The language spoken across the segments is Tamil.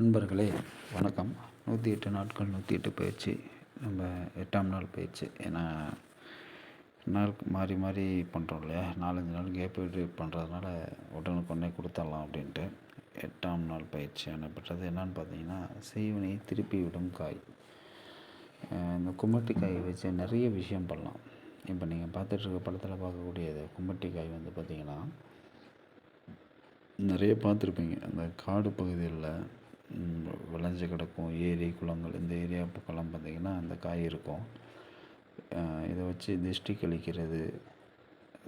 நண்பர்களே வணக்கம். நூற்றி எட்டு நாட்கள் நூற்றி எட்டு பயிற்சி. நம்ம எட்டாம் நாள் பயிற்சி. ஏன்னா நாள் மாறி மாறி பண்ணுறோம் இல்லையா? நாலஞ்சு நாள் கேப் விட்டு பண்ணுறதுனால உடனுக்குடனே கொடுத்துடலாம் அப்படின்ட்டு எட்டாம் நாள் பயிற்சி அனுப்பிட்டது என்னன்னு பார்த்தீங்கன்னா செய்வனை திருப்பி விடும் காய். இந்த கும்மட்டி காய் வச்சு நிறைய விஷயம் பண்ணலாம். இப்போ நீங்கள் பார்த்துட்ருக்க படத்தில் பார்க்கக்கூடியது கும்மட்டி காய் வந்து பார்த்திங்கன்னா நிறைய பார்த்துருப்பீங்க. அந்த காடு பகுதிகளில் விளைஞ்சு கிடக்கும் ஏரி குளங்கள் இந்த ஏரியா பக்கம்லாம் பார்த்திங்கன்னா அந்த காய் இருக்கும். இதை வச்சு திஷ்டி கழிக்கிறது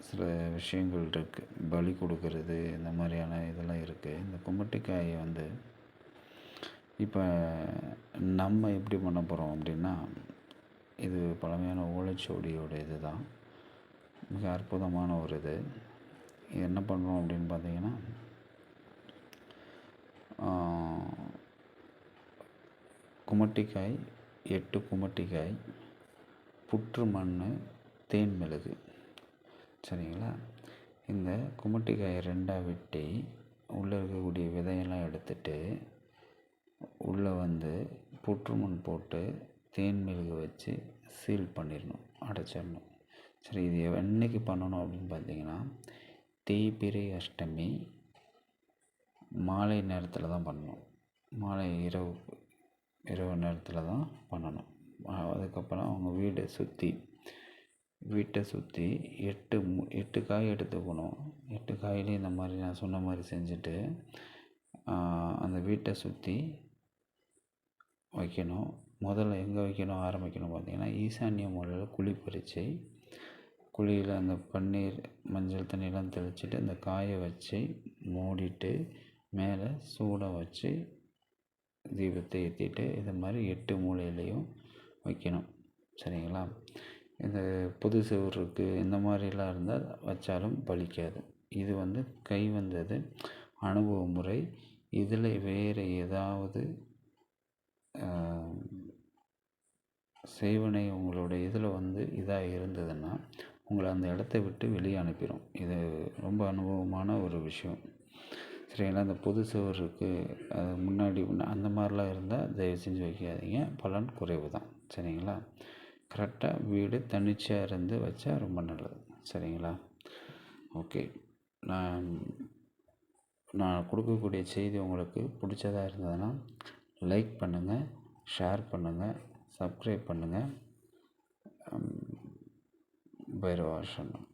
சில விஷயங்கள் இருக்குது பலி கொடுக்கறது இந்த மாதிரியான இதெல்லாம் இருக்குது இந்த கும்பட்டிக்காயை வந்து இப்போ நம்ம எப்படி பண்ண போகிறோம் அப்படின்னா இது பழமையான ஓலைச்சுவடியோட இது தான் மிக அற்புதமான ஒரு இது. இது என்ன பண்ணுறோம் அப்படின்னு பார்த்தீங்கன்னா குமட்டிக்காய் எட்டு குமட்டிக்காய் புற்று மண் தேன் மிளகு சரிங்களா? இந்த குமட்டிக்காயை ரெண்டாக வெட்டி உள்ளே இருக்கக்கூடிய விதையெல்லாம் எடுத்துட்டு உள்ளே வந்து புற்று மண் போட்டு தேன் மிளகு வச்சு சீல் பண்ணிடணும் அடைச்சிடணும். சரி இது என்னைக்கு பண்ணணும் அப்படின்னு பார்த்தீங்கன்னா தேய்பிரை அஷ்டமி மாலை நேரத்தில் தான் பண்ணணும். மாலை இரவு இரவு நேரத்தில் தான் பண்ணணும். அதுக்கப்புறம் அவங்க வீடை சுற்றி வீட்டை சுற்றி எட்டு மு எட்டு காய் எடுத்துக்கணும் எட்டு காயிலையும் இந்த மாதிரி நான் சொன்ன மாதிரி செஞ்சுட்டு அந்த வீட்டை சுற்றி வைக்கணும். முதல்ல எங்கே வைக்கணும் ஆரம்பிக்கணும் பார்த்திங்கன்னா ஈசான்ய மூலையில் குழி பறித்து குழியில் அந்த பன்னீர் மஞ்சள் தண்ணியெலாம் தெளிச்சுட்டு அந்த காயை வச்சு மூடிட்டு மேலே சூட வச்சு தீபத்தை ஏற்றிட்டு இது மாதிரி எட்டு மூலையிலையும் வைக்கணும். சரிங்களா? இந்த பொது இருக்குது இந்த மாதிரிலாம் இருந்தால் வச்சாலும் பலிக்காது. இது வந்து கை வந்தது அனுபவ முறை. இதில் வேறு ஏதாவது சேவனை உங்களோட இதில் வந்து இதாக இருந்ததுன்னா உங்களை அந்த இடத்த விட்டு வெளியே அனுப்பிடும் இது ரொம்ப அனுபவமான ஒரு விஷயம். சரிங்களா? அந்த புது சுவர் இருக்குது அது முன்னாடி அந்த மாதிரிலாம் இருந்தால் தயவு செஞ்சு வைக்காதீங்க. பலன் குறைவு தான். சரிங்களா? கரெக்டாக வீடு தனிச்சியாக இருந்து வச்சா ரொம்ப நல்லது. சரிங்களா? ஓகே. நான் நான் கொடுக்கக்கூடிய செய்தி உங்களுக்கு பிடிச்சதா இருந்ததுன்னா லைக் பண்ணுங்கள் ஷேர் பண்ணுங்கள் சப்ஸ்கிரைப் பண்ணுங்கள் பைரவாசனம்.